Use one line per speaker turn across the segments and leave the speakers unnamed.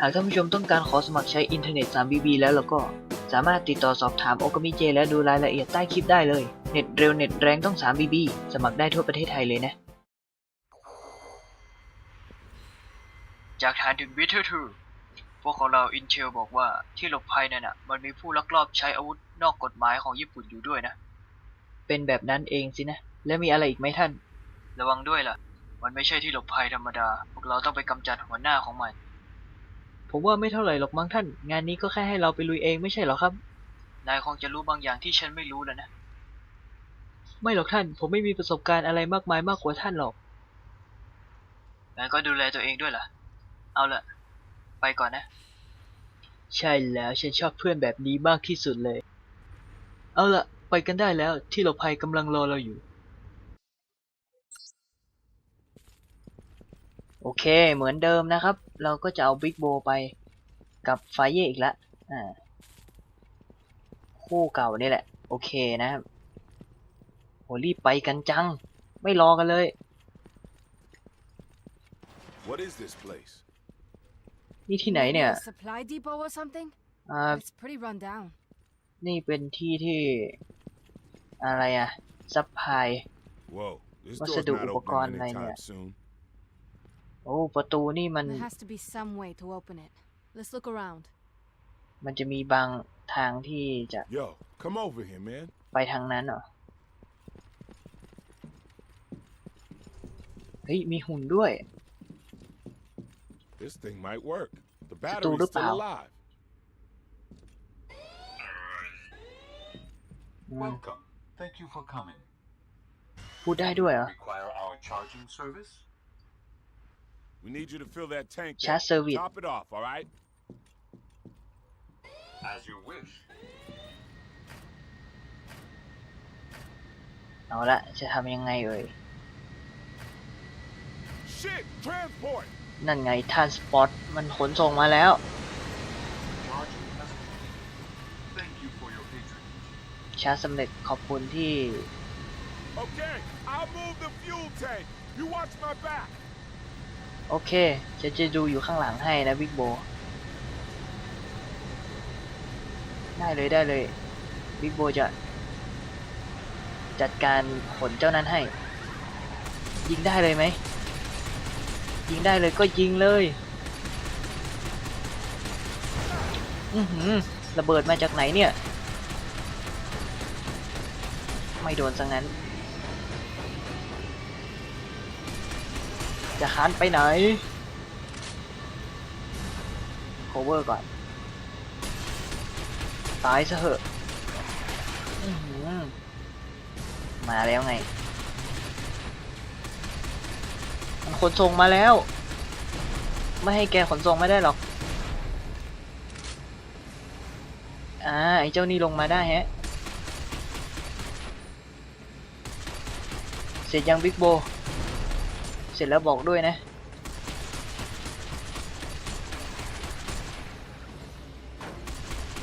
หากท่านผู้ชมต้องการขอสมัครใช้อินเทอร์เน็ต 3BB แล้วแล้วก็สามารถติดต่อสอบถามโอกามิเจ และดูรายละเอียดใต้คลิปได้เลย เน็ตเร็วเน็ตแรงต้อง 3BB สมัครได้ทั่วประเทศไทยเลยนะ จากฐานถึงบิทเทอร์ทูพวกของเราอินเชลบอกว่าที่หลบภัยนั่นน่ะ มันมีผู้ลักลอบใช้อาวุธนอกกฎหมายของญี่ปุ่นอยู่ด้วยนะ เป็นแบบนั้นเองสินะ และมีอะไรอีกไหมท่าน ระวังด้วยล่ะ มันไม่ใช่ที่หลบภัยธรรมดา พวกเราต้องไปกำจัดหัวหน้าของมัน ผมว่าไม่เท่าไหร่หรอกมั้งท่าน งานนี้ก็แค่ให้เราไปลุยเองไม่ใช่หรอครับ นายคงจะรู้บางอย่างที่ฉันไม่รู้แล้วนะ ไม่หรอกท่าน ผมไม่มีประสบการณ์อะไรมากมายมากกว่าท่านหรอกงั้นก็ดูแลตัวเองด้วยล่ะ เอาละไปก่อนนะ ใช่แล้วฉันชอบเพื่อนแบบนี้มากที่สุดเลย เอาละไปกันได้แล้วที่หลบภัยกำลังรอเราอยู่ โอเคเหมือนเดิมนะครับ เราก็จะเอาบิ๊กโบไปกับไฟเย่อีกแล้วอ่าคู่เก่านี่แหละ โอเคนะครับโหรีบไปกันจัง ไม่รอกันเลย
What is this place?
นี่ที่ไหนเนี่ย
A supply depot or something?
อ่า
It's pretty run down.
นี่เป็นที่ที่ อะไรอะซัพพลาย
Whoa, this
What's
door's
the
not
upakon
opening
line
anytime
there?
soon.
โอ้ประตูนี่มัน
There has to be some way to open it. Let's look around.
มันจะมีบางทางที่จะ
Yo, come over here, man.
ไปทางนั้นเหรอ เฮ้ย มีหุ่นด้วย
This thing might work. The
Ito
battery's
na
still
pa.
alive.
อืม
Welcome. Thank you for coming.
พูดได้ด้วยเหรอ
Require our charging service?
We need you to fill that tank.
Chat
there.
service.
Top it off, all right?
As you wish.
เอาละจะทำยังไงเอ่ย
Shit, transport.
นั่นไงท่านสปอตมันขนส่งมาแล้ว
Charging has Thank you for your patronage.
ชาร์จสำเร็จขอบคุณที่
Okay, I'll move the fuel tank. You watch my back.
โอเคจะจะดูอยู่ข้างหลังให้นะบิ๊กโบ ได้เลยได้เลยบิ๊กโบจะ จัดการขนเจ้านั้นให้ ยิงได้เลยไหม ยิงได้เลยก็ยิงเลยอือหือระเบิดมาจากไหนเนี่ย ไม่โดนซะงั้น จะค้านไปไหน cover ก่อน ตายซะเหอะมาแล้วไง มันขนส่งมาแล้ว ไม่ให้แกขนส่งไม่ได้หรอก อ่า ไอ้เจ้านี่ลงมาได้แฮะ เสร็จยังบิ๊กโบ เสร็จแล้วบอกด้วยนะ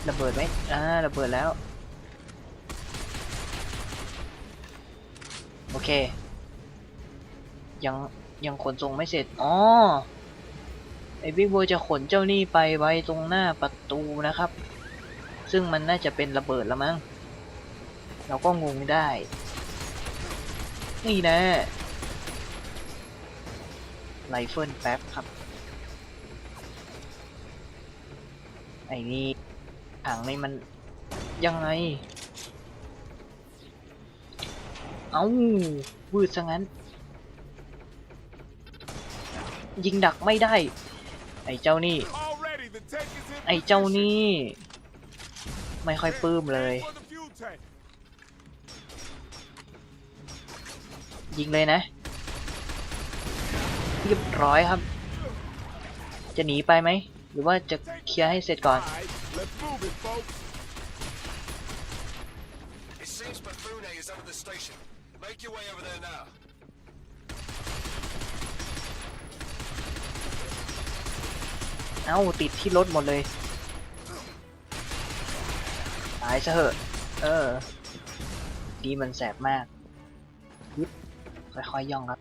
ระเบิดไหมอ่าระเบิดแล้ว โอเค ยังยังขนส่งไม่เสร็จ อ๋อ ไอ้บิ๊กโบจะขนเจ้านี่ไปไว้ตรงหน้าประตูนะครับ ซึ่งมันน่าจะเป็นระเบิดล้วมั้ง เราก็งงได้ นี่นะ ไรเฟิลแป๊บครับ ไอ้นี่ถังนี่มันยังไง เอา้าวืดซะงั้น ยิงดักไม่ได้ ไอ้เจ้านี่ ไอ้เจ้านี่ ไม่ค่อยปลื้มเลย ยิงเลยนะ เรียบร้อยครับ จะหนีไปไหม หรือว่าจะเคลียร์ให้เสร็จก่อน
All right, let's move it, folks.
It seems Bafune is under the station. Make your way over there now.
เอ้า ติดที่รถหมดเลย ตายซะเหอะ เออ ดีมันแสบมากยึดค่อยๆย่องครับ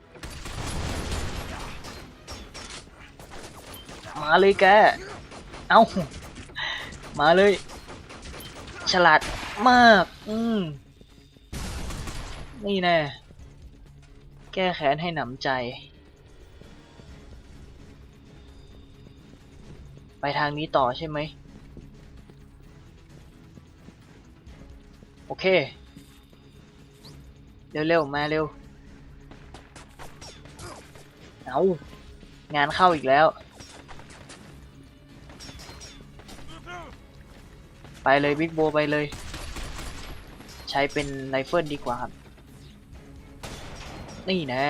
มาเลยแก เอามาเลย ฉลาดมาก อืม นี่แน่ แก้แค้นให้หนำใจ ไปทางนี้ต่อใช่ไหม โอเค เร็วๆ มาเร็ว เอางานเข้าอีกแล้ว ไปเลยบิ๊กโบไปเลย ใช้เป็นไรเฟิลดีกว่าครับ นี่แนะ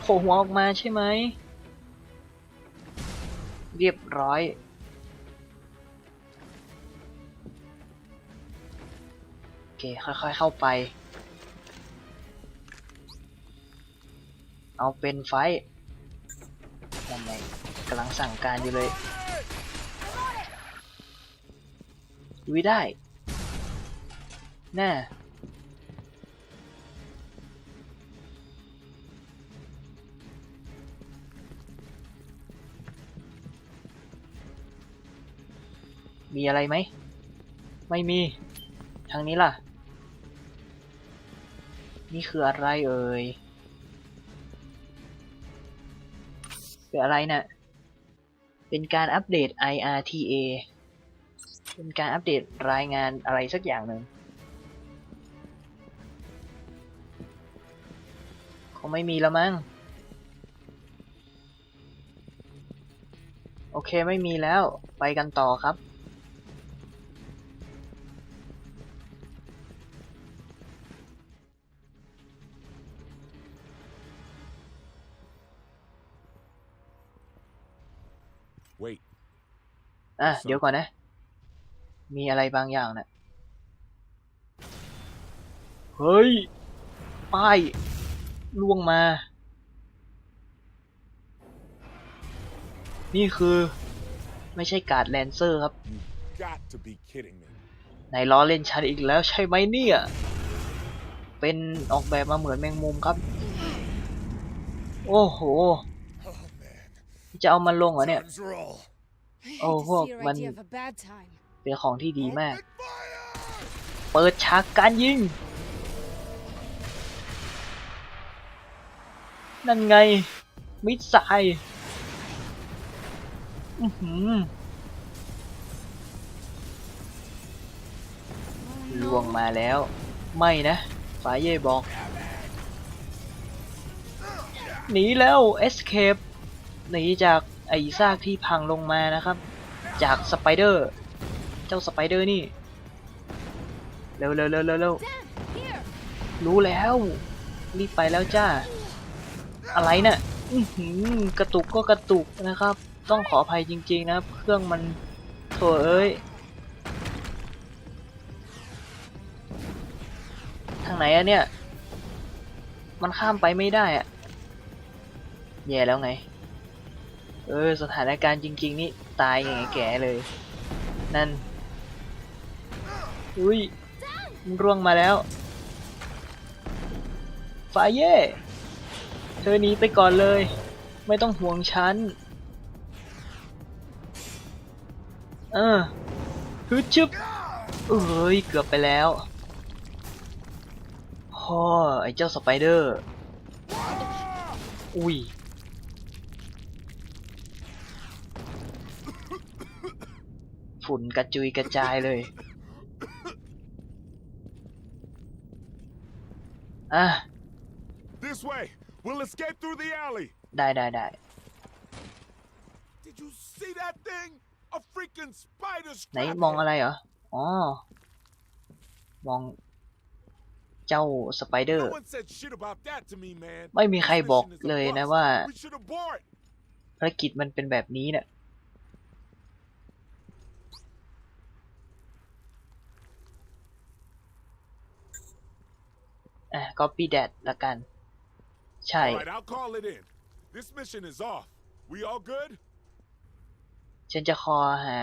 โผล่หัวออกมาใช่ไหม เรียบร้อย โอเค ค่อยๆเข้าไป เอาเป็นไฟ ลังสั่งการอยู่เลยวิได้ แน่มีอะไรไหม ไม่มี ทางนี้ล่ะ นี่คืออะไรเอ่ยคืออะไรนะ่ะ เป็นการอัปเดต IRTA เป็นการอัปเดตรายงานอะไรสักอย่างหนึ่งคงไม่มีแล้วมั้ง โอเคไม่มีแล้ว ไปกันต่อครับ
Wait,
อะ เดี๋ยวก่อนนะ มีอะไรบางอย่างนะ่ะ เฮ้ย ป้ายล่วงมา นี่คือ ไม่ใช่การ์ดแลนเซอร์ครับ
got to be kidding me.
นายล้อเล่นฉันอีกแล้วใช่ไหมเนี่ย เป็นออกแบบมาเหมือนแมงมุมครับ โอ้โห
Oh man.
จะเอามันลงเหรอเนี่ย
Times roll.
I hate
Oh,
to
well,
see your
when-
idea of a bad time.
เป็นของที่ดีมาก
Open fire!
เปิดฉากการยิง นั่นไง มิดไซล์อื้อหือ
Oh,
ลวงมาแล้ว ไม่นะฝาเย่บอก หนีแล้ว escape หนีจากไอ้ซากที่พังลงมานะครับ จากสไปเดอร์ เจ้าสไปเดอร์นี่ เร็วเร็วเร็วเร็วเร็วรู้แล้ว รีบไปแล้วจ้า อะไรนะ่ะกระตุกก็กระตุกนะครับ ต้องขออภัยจริง ๆ นะ เครื่องมันโถเอ้ย ทางไหนอะเนี่ย มันข้ามไปไม่ได้อะแย่แล้วไง เออสถานการณ์จริง ๆ นี่ตายอย่างแก่เลย นั่น อุ้ยมันร่วงมาแล้วฟาเย่เธอหนีไปก่อนเลย ไม่ต้องห่วงฉัน เออฮึชึบเอ้ย เกือบไปแล้วฮ่อไอ้เจ้าสไปเดอร์ อุ้ย ฝุ่นกระจุยกระจายเลยอะ
This way. We'll escape through the alley.
ได้ได้ได้
Did you see that thing? A freaking spider
ไหน
scraphead.
มองอะไรเหรอ อ๋อ มอง เจ้าสไปเดอร์
No one said shit about that to me, man.
ไม่มีใคร
This
บอก
mission is a
เลยนะ
bust.
ว่า
We should abort.
ภารกิจมันเป็นแบบนี้เนี่ย อะ copy that ละกัน ใช่
All right, I'll call it in. This mission is off. We all good?
ฉันจะคอหา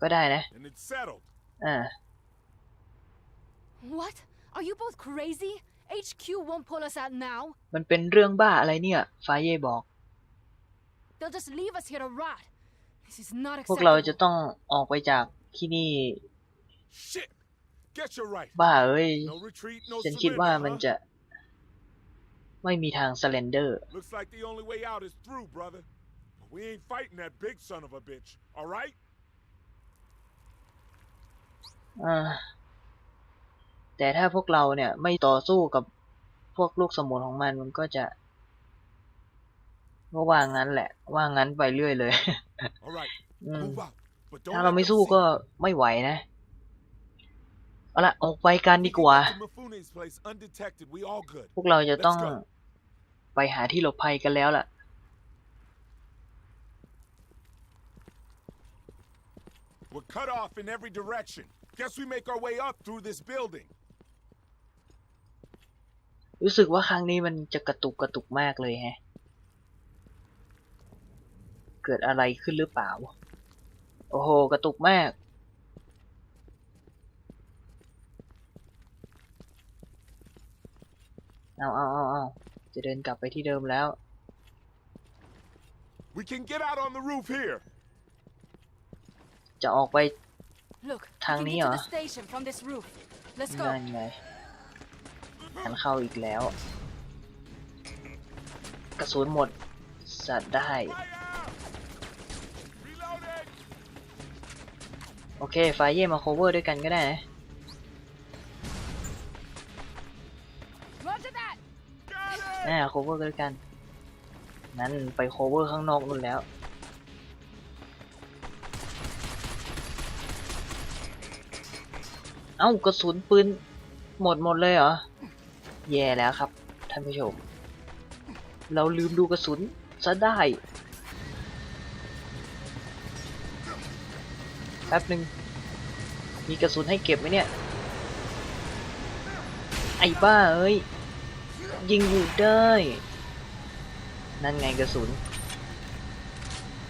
ก็ได้นะ
And it's settled.
อ่า
What? Are you both crazy? HQ won't pull us out now.
มันเป็นเรื่องบ้าอะไรเนี่ยฟาเย่บอก
They'll just leave us here to rot. This is not
พวกเราจะ
acceptable.
ต้องออกไปจากที่นี่
Shit! Get your rifle.
บ้าเอ้ย
No retreat, no
ฉันคิดว่า
surrender,
มัน
huh?
จะ ไม่มีทางสเลนเดอร์
Looks like the only way out is through, brother. But we ain't fighting that big son of a bitch, all right?
อ่าแต่ถ้าพวกเราเนี่ย ไม่ต่อสู้กับพวกลูกสมุนของมันมันก็จะก็ว่างั้นแหละ ว่างั้นไปเรื่อยเลย
All right,
อืม
move out. But don't
ถ้าเรา
let
ไม่
them
สู้
see
ก็
you.
ไม่ไหวนะ เอาละออกไปกัน
We
ดี
can
กว่า
get to Mifune's place undetected. We all good.
พวกเราจะต้อง
Let's go.
ไปหาที่หลบภัยกันแล้วล่ะ
We're cut off in every direction. Guess we make our way up through this building.
รู้สึกว่าครั้งนี้มันจะกระตุกกระตุกมากเลยแฮะ เกิดอะไรขึ้นหรือเปล่า โอ้โห กระตุกมาก เอาเอาเอาเอาจะเดินกลับไปที่เดิมแล้ว
We can get out on the roof here.
จะออกไป
Look, we
Thang
can
ní
get to
hả?
the station from this roof. Let's
นั่
go.
นไงหันเข้าอีกแล้ว กระสุนหมด สัตว์ได้
Fire! Reloading!
โอเคไฟเย่มา cover ด้วยกันก็ได้นะ น่า cover ด้วยกัน นั้นไป cover ข้างนอกนู่นแล้ว เอ้ากระสุนปืนหมดหมดเลยเหรอ แย่แล้วครับ ท่านผู้ชม เราลืมดูกระสุนซะได้แป๊บหนึ่งมีกระสุนให้เก็บไหมเนี่ย ไอ้บ้าเอ้ย ยิงอยู่ได้ นั่นไงกระสุน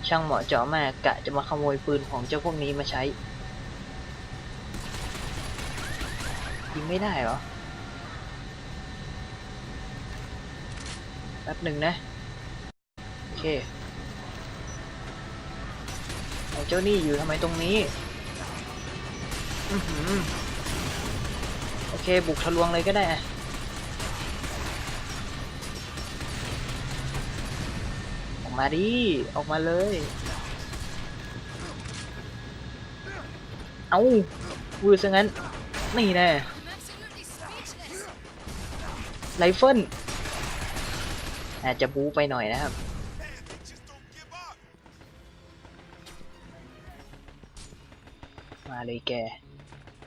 ช่างเหมาะเจาะมากกะจะมาขโมยปืนของเจ้าพวกนี้มาใช้ ยิงไม่ได้เหรอ แป๊บหนึ่งนะ โอเคไอ้เจ้านี่อยู่ทำไมตรงนี้ อือหือ โอเค บุกทะลวงเลยก็ได้ มาดิ ออกมาเลย เอาวือซะงั้น นี่แน่ไรเฟิลอาจจะบูไปหน่อยนะครับ มาเลยแก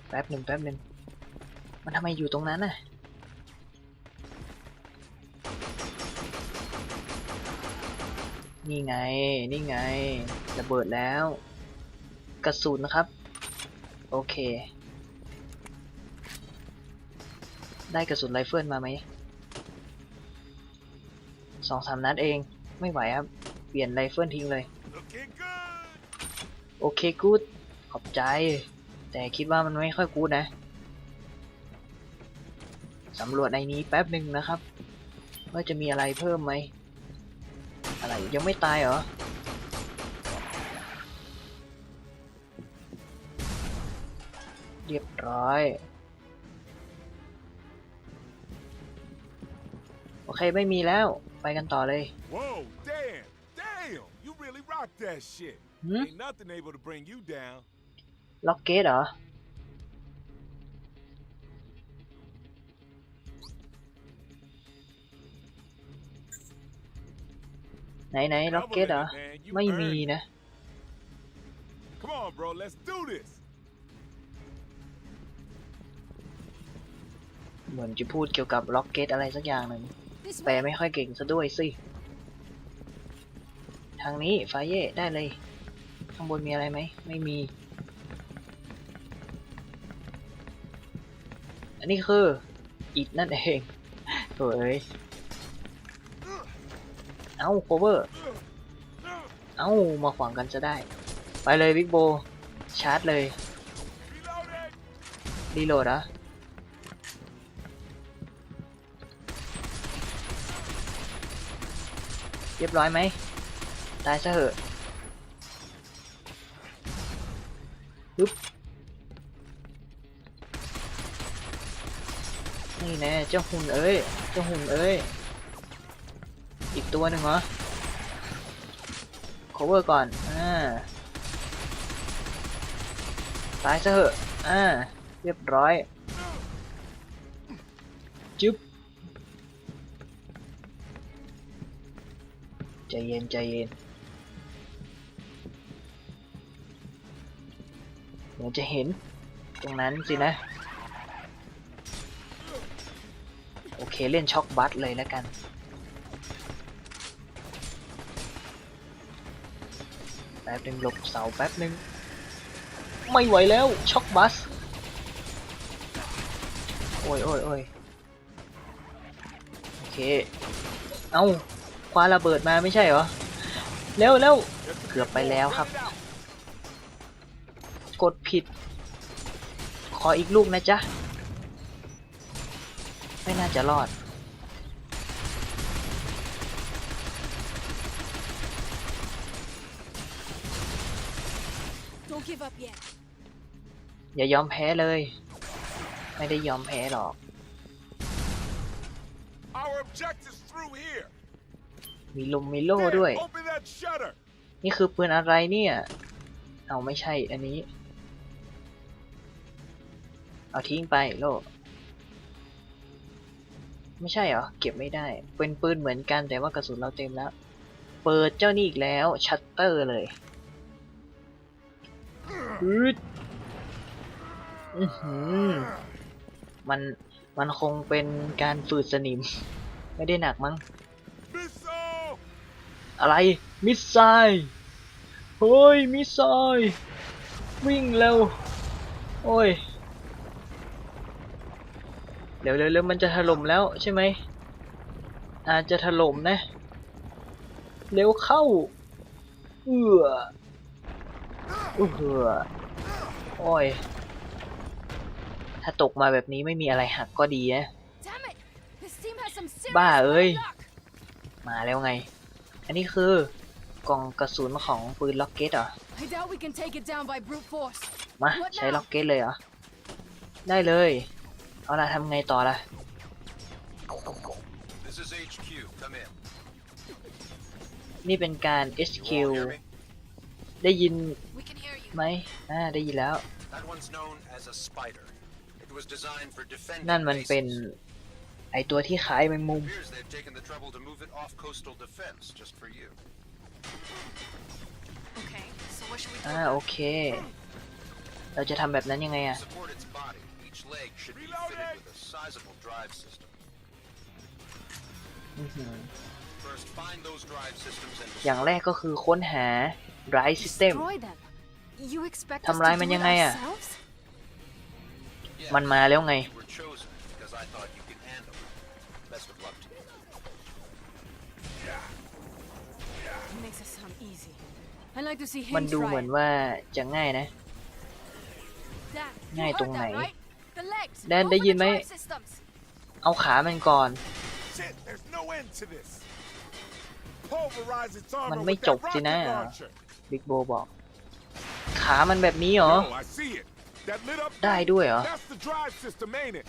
แป๊บหนึ่งแป๊บหนึ่งมันทำไมอยู่ตรงนั้นน่ะ นี่ไง นี่ไง ระเบิดแล้ว กระสุนนะครับ โอเค ได้กระสุนไรเฟิลมาไหม สองสามนัดเอง ไม่ไหวครับ เปลี่ยนไรเฟิลทิ้งเลย โอเคกูดขอบใจ แต่คิดว่ามันไม่ค่อยกูดนะ สำรวจในนี้แป๊บหนึ่งนะครับ ว่าจะมีอะไรเพิ่มไหม อะไรยังไม่ตายเหรอเรียบร้อย โอเคไม่มีแล้ว ไปกันต่อเลย
Whoa, damn! Damn! You really rocked that shit.
Hmm?
Ain't nothing able to bring you down.
ล็อกเกตเหรอ ไหนไหนล็อกเกตเหรอ
Cover it, man. You
ไม่มี
earned it.
นะ
Come on, bro. Let's do this.
เหมือนจะพูดเกี่ยวกับล็อกเกตอะไรสักอย่างหนึ่ง
This
แปล
way.
ไม่ค่อยเก่งซะด้วยสิ ทางนี้ไฟเย่ได้เลย ข้างบนมีอะไรไหม ไม่มี อันนี้คือ อิดนั่นเองโถ่เอ้ย เอาโคเวอร์ เอามาขวางกันจะได้ ไปเลยบิ๊กโบ ชาร์จเลย รีโหลดอะเรียบร้อยไหม ตายซะเหอะปึ๊บนี่แน่เจ้าหุ่นเอ้ย เจ้าหุ่นเอ้ย ตัวหนึ่งเหรอ cover ก่อน อ่า ตายซะเหอะ อ่า เรียบร้อยจึ๊บ ใจเย็น ใจเย็นเดี๋ยวจะเห็น ตรงนั้นสินะ โอเค เล่นช็อกบัสเลยแล้วกัน แป๊บหนึงหลบเสาแป๊บหนึง ไม่ไหวแล้วช็อกบัส โอ้ยโอ้ยโอ้ยโอเค เอาคว้าระเบิดมาไม่ใช่เหรอ เร็วเร็วเกือบไปแล้วครับ กดผิด ขออีกลูกนะจ๊ะ ไม่น่าจะรอด อย่ายอมแพ้เลย ไม่ได้ยอมแพ้หรอก
Our objective's through here.
มีลมมีโล่ด้วย
There, open that shutter.
นี่คือปืนอะไรเนี่ย เอาไม่ใช่อันนี้ เอาทิ้งไปโล่ ไม่ใช่เหรอ เก็บไม่ได้ เป็นปืนเหมือนกันแต่ว่ากระสุนเราเต็มแล้ว เปิดเจ้านี่อีกแล้ว ชัตเตอร์เลยอืด อือหือมันมันคงเป็นการฝืดสนิม ไม่ได้หนักมั้ง อะไร มิสไซล์เฮ้ย มิสไซล์วิ่งเร็ว โอ้ย เร็วเร็วเร็วมันจะถล่มแล้วใช่ไหม อาจจะถล่มนะ เร็วเข้า เอือเอือโอ้ย ถ้าตกมาแบบนี้ไม่มีอะไรหักก็ดีนะ
Damn it! This team has some serious
บ้าเอ้ย
bad luck.
มาแล้วไง อันนี้คือกล่องกระสุนของปืนล็อกเก็ตเหรอ
I doubt we can take it down by brute force.
มาใช้ล็อกเก็ตเลยเหรอ ได้เลย เอาล่ะทำไงต่อล่ะ
This is HQ. Come in.
นี่เป็นการ SQ
You all hear me?
ได้ยิน
We can hear you.
ไหมอ่าได้ยินแล้ว
That one's known as a spider.
นั่นมันเป็น
bases.
ไอตัวที่ขายแมงมุม
Appears they've taken the trouble to move it off coastal defense just for you.
Okay, so what should we do?
อ่าโอเค เราจะทำแบบนั้นยังไง
To
อะ
support its body, each leg should be
Reloading!
fitted with a sizable drive system.
อื้อหือ
First, find those drive systems and
อย่างแรกก็คือค้นหา Drive System
Destroy them. You expect us
ทำร้าย
to
มัน
do
ยั
it
งไงอะ
ourselves?
Yeah,
มันมาแล้วไง
you were chosen because I thought you could handle it. Best of luck to you.
It makes it sound easy. I like to see
มัน
him
ดู
try
เหมือน
it.
ว่าจะง่ายนะ
Dad, you
ง่าย
heard
ตรง
that,
ไหน
right? The legs.
Dad,
Go
ได้
for
ยิ
the
นไหม
drive systems.
เอาขามันก่อน
Shit, there's no end to this. Pulverize its armor
มันไม่
with
จ
that
บสินะ
rocket launcher.
บิ๊กโบบอก ขามันแบบนี้เหรอ
Yo, I see it. That lit up
ได้
thing?
ด้วยเหรอ
That's the drive system, ain't it?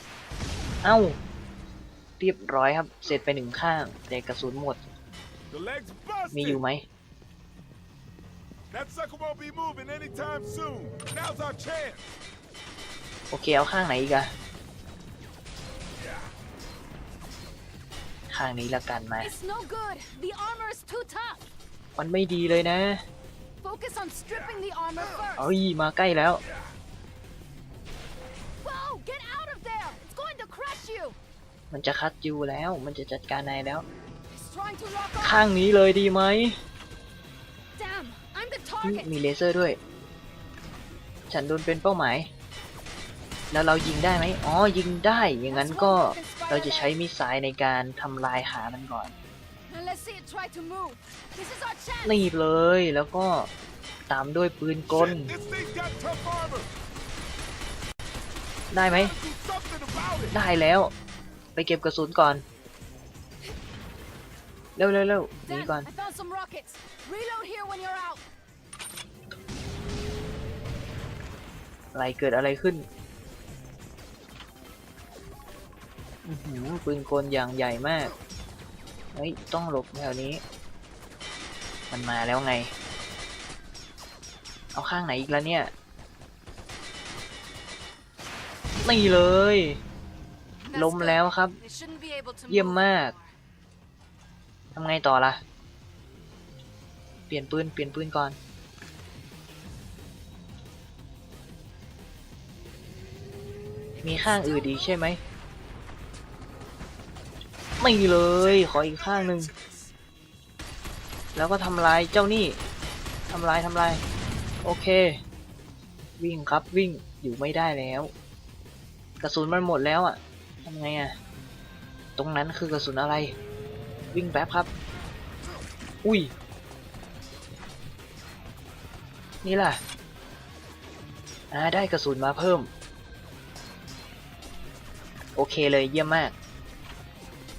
เอ้า เรียบร้อยครับ เสร็จไปหนึ่งข้าง แต่กระสุนหมด
The legs
มีอยู่
busted.
ไหม
That sucker won't be moving anytime soon. Now's our chance.
โอเค เอาข้างไหนอีกอะข้างนี้ละกันมา
It's no good. The armor is too tough.
มันไม่ดีเลยนะ
Focus on stripping the armor first.
เอ้ยมาใกล้แล้ว
Whoa! Get out of there! It's going to crush you.
มันจะคัดยูแล้ว มันจะจัดการนายแล้ว
It's trying to lock on.
ข้างนี้เลยดีไหม
Damn! I'm the
อุ๊ย
target.
มีเลเซอร์ด้วย ฉันโดนเป็นเป้าหมาย แล้วเรายิงได้ไหมอ๋อ ยิงได้ อย่างนั้นก็เราจะใช้มิสไซล์ในการทำลายขามันก่อน
Now let's see it try to move. This is our chance.
นี่เลย แล้วก็ตามด้วยปืนกล
Shit, this thing's got tough armor.
ได้ไหม
Gotta do something about it.
ได้แล้ว ไปเก็บกระสุนก่อน เร็วเร็วเร็วหนี
Dan,
ก่อน
I found some rockets. Reload here when you're out.
อะไรเกิดอะไรขึ้นอื้อหือปืนกลอย่างใหญ่มาก เฮ้ย ต้องหลบแถวนี้ มันมาแล้วไง เอาข้างไหนอีกแล้วเนี่ย นี่เลย
That's
ล้ม
good.
แล้วครับ
They shouldn't be able to
เยี่ยม
move
มาก
anymore.
ทำไงต่อล่ะ เปลี่ยนปืน เปลี่ยนปืนก่อน มีข้างอื่นอีกใช่ไหม ไม่เลย ขออีกข้างหนึ่ง แล้วก็ทำลายเจ้านี่ทำลายทำลาย โอเค วิ่งครับวิ่งอยู่ไม่ได้แล้วก ระสุนมันหมดแล้วอะทำไงอะตรงนั้นคือกระสุนอะไร วิ่งแป๊บครับ อุ้ย นี่ล่ะอ่าได้กระสุนมาเพิ่ม โอเคเลยเยี่ยมมาก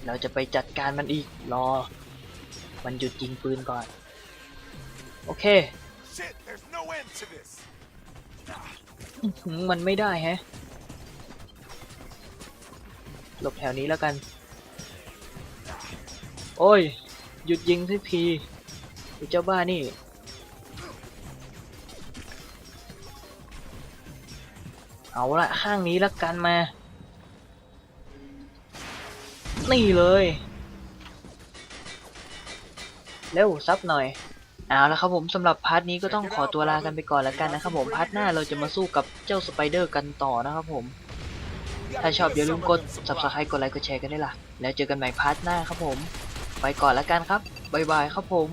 เราจะไปจัดการมันอีก รอ มันหยุดยิงปืนก่อน โอเค
Shit, there's no end to this.
อื้อหือมันไม่ได้แฮะ หลบแถวนี้แล้วกัน โอ้ย หยุดยิงสักทีไอ้เจ้าบ้านี่ เอาละข้างนี้แล้วกันมา นี่เลยเร็วซับหน่อยเอาละครับผมสำหรับพาร์ทนี้ก็ต้องขอตัวลากันไปก่อนแล้วกันนะครับผมพาร์ทหน้าเราจะมาสู้กับเจ้าสไปเดอร์กันต่อนะครับผม ถ้าชอบอย่าลืมกด subscribe กดไลค์กดแชร์กันด้วยล่ะ แล้วเจอกันใหม่พาร์ทหน้าครับผม ไปก่อนแล้วกันครับ บ๊ายบายครับผม